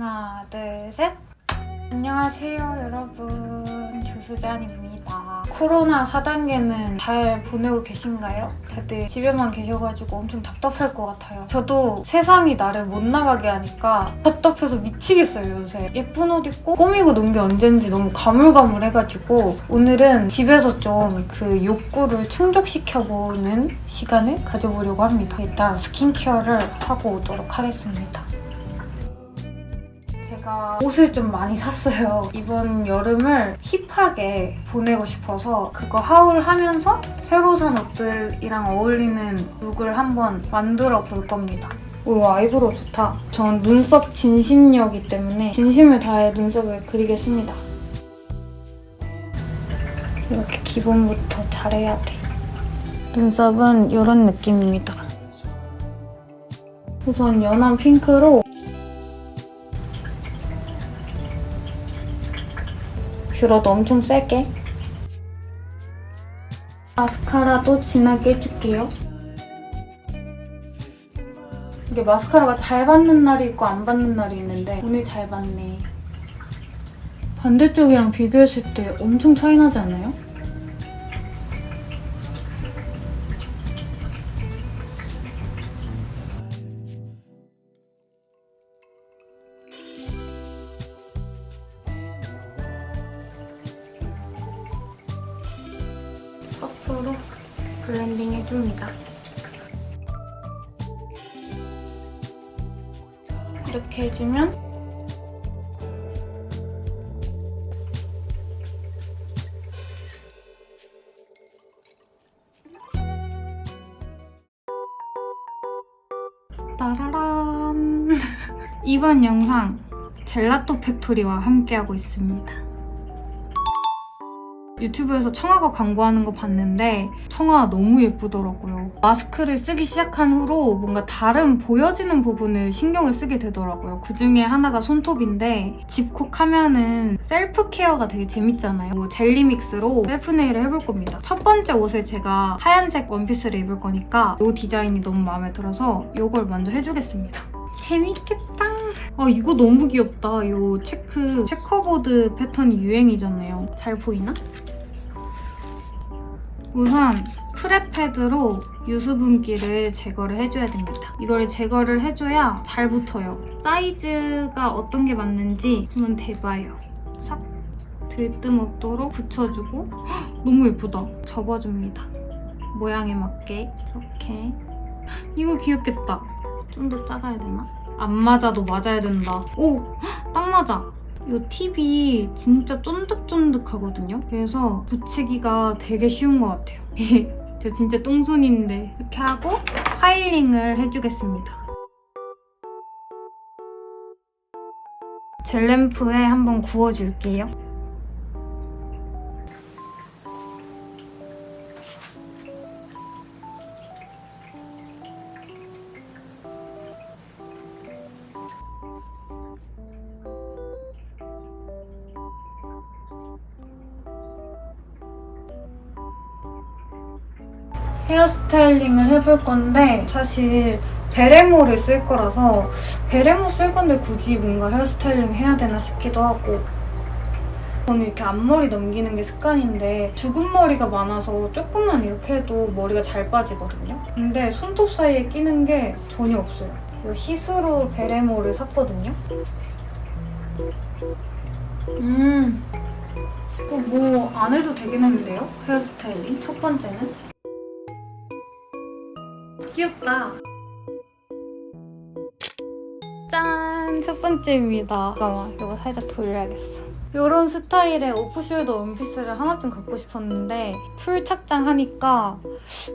하나, 둘, 셋. 안녕하세요, 여러분. 조수잔입니다. 코로나 4단계는 잘 보내고 계신가요? 다들 집에만 계셔가지고 엄청 답답할 것 같아요. 저도 세상이 나를 못 나가게 하니까 답답해서 미치겠어요, 요새. 예쁜 옷 입고 꾸미고 논 게 언젠지 너무 가물가물해가지고 오늘은 집에서 좀 그 욕구를 충족시켜보는 시간을 가져보려고 합니다. 일단 스킨케어를 하고 오도록 하겠습니다. 옷을 좀 많이 샀어요. 이번 여름을 힙하게 보내고 싶어서 그거 하울하면서 새로 산 옷들이랑 어울리는 룩을 한번 만들어 볼 겁니다. 오, 아이브로우 좋다. 전 눈썹 진심녀이기 때문에 진심을 다해 눈썹을 그리겠습니다. 이렇게 기본부터 잘해야 돼. 눈썹은 이런 느낌입니다. 우선 연한 핑크로 뷰러도 엄청 세게. 마스카라도 진하게 해줄게요. 이게 마스카라가 잘 받는 날이 있고 안 받는 날이 있는데 오늘 잘 받네. 반대쪽이랑 비교했을 때 엄청 차이 나지 않아요? 퍼프로 블렌딩 해줍니다. 이렇게 해주면 따라란 이번 영상 젤라또 팩토리와 함께하고 있습니다. 유튜브에서 청아가 광고하는 거 봤는데 청아 너무 예쁘더라고요. 마스크를 쓰기 시작한 후로 뭔가 다른 보여지는 부분을 신경을 쓰게 되더라고요. 그 중에 하나가 손톱인데 집콕 하면은 셀프 케어가 되게 재밌잖아요. 뭐 젤리 믹스로 셀프 네일을 해볼 겁니다. 첫 번째 옷을 제가 하얀색 원피스를 입을 거니까 이 디자인이 너무 마음에 들어서 이걸 먼저 해주겠습니다. 재밌겠다. 아 이거 너무 귀엽다. 이 체크 체커보드 패턴이 유행이잖아요. 잘 보이나? 우선 프레패드로 유수분기를 제거를 해줘야 됩니다. 이걸 제거를 해줘야 잘 붙어요. 사이즈가 어떤 게 맞는지 한번 대봐요. 싹 들뜸 없도록 붙여주고 헉, 너무 예쁘다. 접어줍니다. 모양에 맞게 이렇게 이거 귀엽겠다. 좀 더 작아야 되나? 안 맞아도 맞아야 된다. 오! 헉, 딱 맞아. 이 팁이 진짜 쫀득쫀득하거든요. 그래서 붙이기가 되게 쉬운 것 같아요. 저 진짜 똥손인데 이렇게 하고 파일링을 해주겠습니다. 젤 램프에 한번 구워줄게요. 헤어스타일링을 해볼 건데 사실 베레모를 쓸 거라서 베레모 쓸 건데 굳이 뭔가 헤어스타일링 해야 되나 싶기도 하고 저는 이렇게 앞머리 넘기는 게 습관인데 죽은 머리가 많아서 조금만 이렇게 해도 머리가 잘 빠지거든요. 근데 손톱 사이에 끼는 게 전혀 없어요. 이 시스루 베레모를 샀거든요. 음, 뭐 안 해도 되겠는데요? 헤어스타일링 첫 번째는 귀엽다. 짠! 첫 번째입니다. 잠깐만, 이거 살짝 돌려야겠어. 이런 스타일의 오프숄더 원피스를 하나쯤 갖고 싶었는데 풀 착장 하니까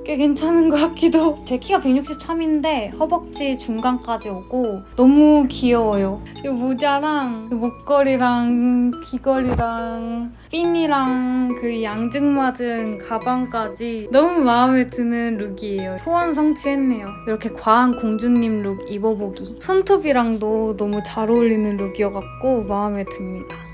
꽤 괜찮은 것 같기도 제 키가 163인데 허벅지 중간까지 오고 너무 귀여워요. 이 모자랑 이 목걸이랑 귀걸이랑 핀이랑 그 양증맞은 가방까지 너무 마음에 드는 룩이에요. 소원 성취했네요. 이렇게 과한 공주님 룩 입어보기. 손톱이랑도 너무 잘 어울리는 룩이어갖고 마음에 듭니다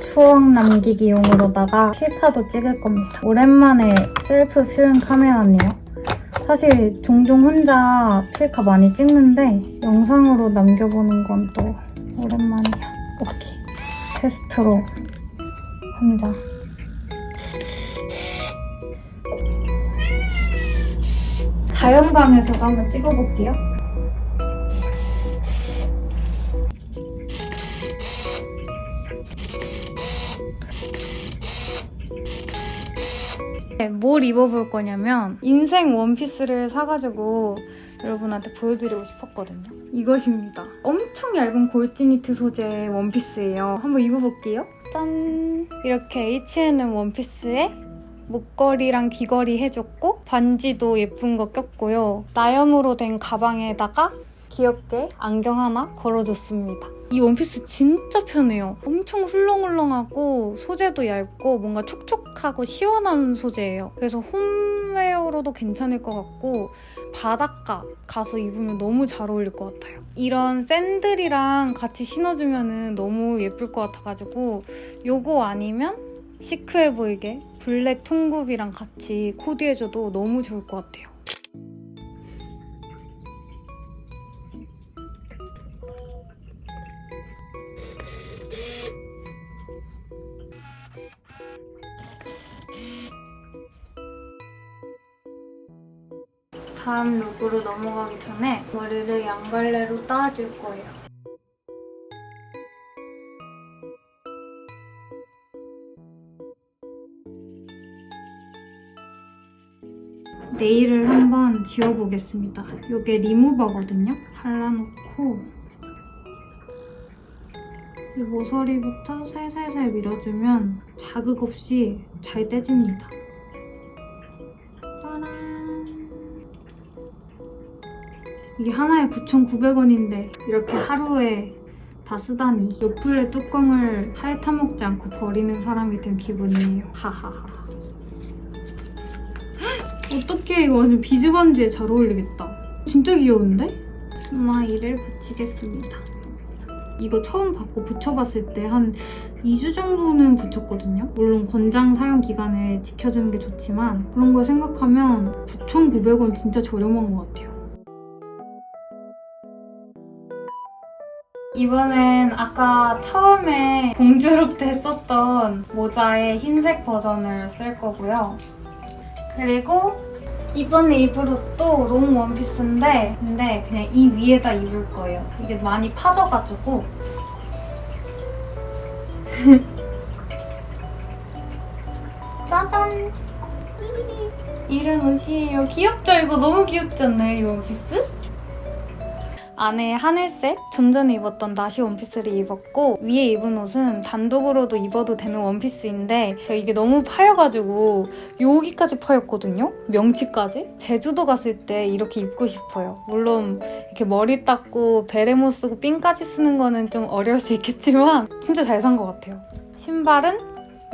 추억 남기기용으로다가 필카도 찍을 겁니다. 오랜만에 셀프 필름 카메라네요. 사실 종종 혼자 필카 많이 찍는데 영상으로 남겨보는 건 또 오랜만이야. 오케이. 테스트로 혼자. 자연광에서도 한번 찍어볼게요. 뭘 입어볼 거냐면 인생 원피스를 사가지고 여러분한테 보여드리고 싶었거든요. 이것입니다. 엄청 얇은 골지니트 소재의 원피스예요. 한번 입어볼게요. 짠! 이렇게 H&M 원피스에 목걸이랑 귀걸이 해줬고 반지도 예쁜 거 꼈고요. 나염으로 된 가방에다가 귀엽게 안경 하나 걸어줬습니다. 이 원피스 진짜 편해요. 엄청 훌렁훌렁하고 소재도 얇고 뭔가 촉촉하고 시원한 소재예요. 그래서 홈웨어로도 괜찮을 것 같고 바닷가 가서 입으면 너무 잘 어울릴 것 같아요. 이런 샌들이랑 같이 신어주면 너무 예쁠 것 같아가지고 요거 아니면 시크해 보이게 블랙 통굽이랑 같이 코디해줘도 너무 좋을 것 같아요. 다음 룩으로 넘어가기 전에 머리를 양갈래로 따줄 거예요. 네일을 한번 지워보겠습니다. 이게 리무버거든요. 발라놓고 이 모서리부터 살살살 밀어주면 자극 없이 잘 떼집니다. 이게 하나에 9,900원인데 이렇게 하루에 다 쓰다니 요플레 뚜껑을 핥아 먹지 않고 버리는 사람이 된 기분이에요. 하하하. 어떡해 이거 완전 비즈번지에 잘 어울리겠다. 진짜 귀여운데? 스마일을 붙이겠습니다. 이거 처음 받고 붙여봤을 때 한 2주 정도는 붙였거든요. 물론 권장 사용 기간을 지켜주는 게 좋지만 그런 거 생각하면 9,900원 진짜 저렴한 것 같아요. 이번엔 아까 처음에 공주룩 때 썼던 모자의 흰색 버전을 쓸 거고요. 그리고 이번에 입을 옷도 롱 원피스인데 근데 그냥 이 위에다 입을 거예요. 이게 많이 파져가지고 짜잔! 이런 옷이에요. 귀엽죠? 이거 너무 귀엽지 않나요? 이 원피스? 안에 하늘색 좀 전에 입었던 나시 원피스를 입었고 위에 입은 옷은 단독으로도 입어도 되는 원피스인데 저 이게 너무 파여가지고 여기까지 파였거든요? 명치까지? 제주도 갔을 때 이렇게 입고 싶어요. 물론 이렇게 머리 닦고 베레 못 쓰고 핀까지 쓰는 거는 좀 어려울 수 있겠지만 진짜 잘 산 것 같아요. 신발은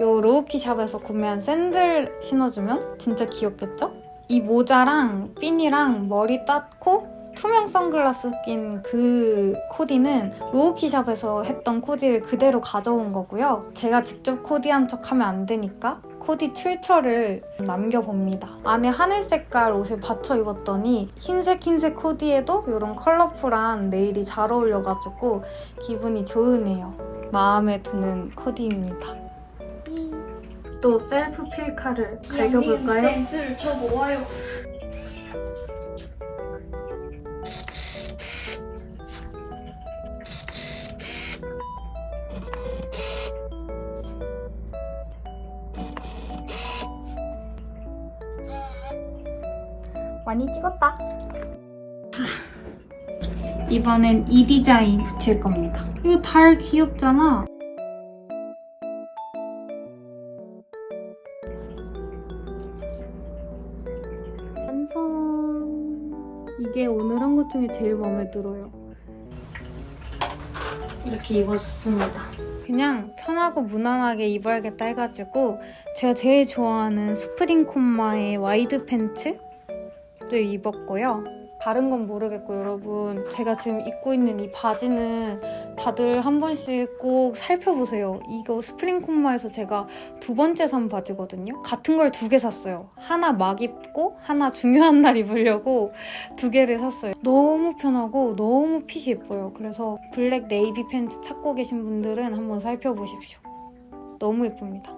요 로우키 샵에서 구매한 샌들 신어주면 진짜 귀엽겠죠? 이 모자랑 핀이랑 머리 땄고 투명 선글라스 낀 그 코디는 로우키샵에서 했던 코디를 그대로 가져온 거고요. 제가 직접 코디한 척 하면 안 되니까 코디 출처를 남겨봅니다. 안에 하늘 색깔 옷을 받쳐 입었더니 흰색 흰색 코디에도 이런 컬러풀한 네일이 잘 어울려가지고 기분이 좋으네요. 마음에 드는 코디입니다. 또 셀프 필카를 갈겨볼까요? 많이 찍었다. 이번엔 이 디자인 붙일 겁니다. 이거 달 귀엽잖아. 완성. 이게 오늘 한 것 중에 제일 마음에 들어요. 이렇게 입어줬습니다. 그냥 편하고 무난하게 입어야겠다 해가지고 제가 제일 좋아하는 스프링 콤마의 와이드 팬츠 를 입었고요. 다른 건 모르겠고 여러분 제가 지금 입고 있는 이 바지는 다들 한 번씩 꼭 살펴보세요. 이거 스프링 콤마에서 제가 두 번째 산 바지거든요. 같은 걸 두 개 샀어요. 하나 막 입고 하나 중요한 날 입으려고 두 개를 샀어요. 너무 편하고 너무 핏이 예뻐요. 그래서 블랙 네이비 팬츠 찾고 계신 분들은 한번 살펴보십시오. 너무 예쁩니다.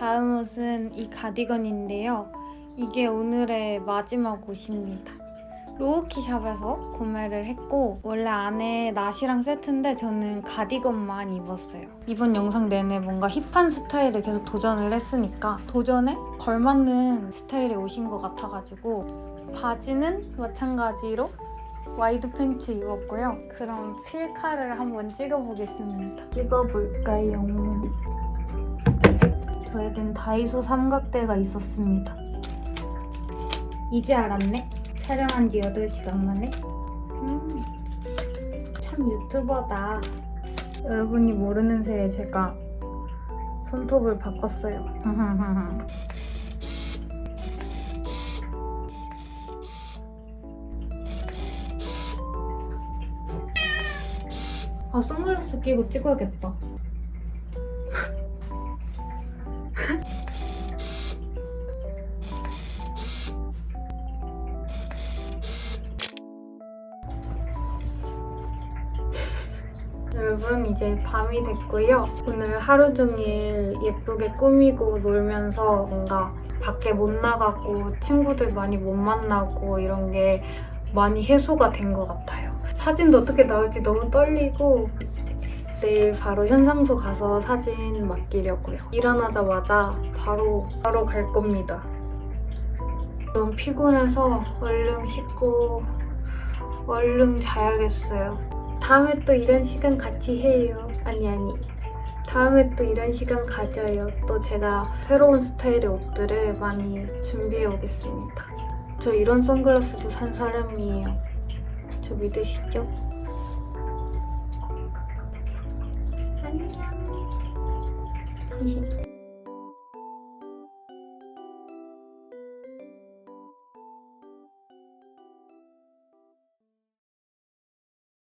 다음 옷은 이 가디건인데요. 이게 오늘의 마지막 옷입니다. 로우키샵에서 구매를 했고 원래 안에 나시랑 세트인데 저는 가디건만 입었어요. 이번 영상 내내 뭔가 힙한 스타일을 계속 도전을 했으니까 도전에 걸맞는 스타일의 옷인 것 같아가지고 바지는 마찬가지로 와이드 팬츠 입었고요. 그럼 필카를 한번 찍어보겠습니다. 찍어볼까요? 저에겐 다이소 삼각대가 있었습니다. 이제 알았네. 촬영한 지 8시간 만에. 음, 참 유튜버다. 여러분이 모르는 새에 제가 손톱을 바꿨어요. 아, 선글라스 끼고 찍어야겠다. 여러분 이제 밤이 됐고요. 오늘 하루 종일 예쁘게 꾸미고 놀면서 뭔가 밖에 못 나가고 친구들 많이 못 만나고 이런 게 많이 해소가 된 것 같아요. 사진도 어떻게 나올지 너무 떨리고 내일 바로 현상소 가서 사진 맡기려고요. 일어나자마자 바로 바로 갈 겁니다. 너무 피곤해서 얼른 씻고 얼른 자야겠어요. 다음에 또 이런 시간 같이 해요. 아니 아니. 다음에 또 이런 시간 가져요. 또 제가 새로운 스타일의 옷들을 많이 준비해 오겠습니다. 저 이런 선글라스도 산 사람이에요. 저 믿으시죠? 안녕.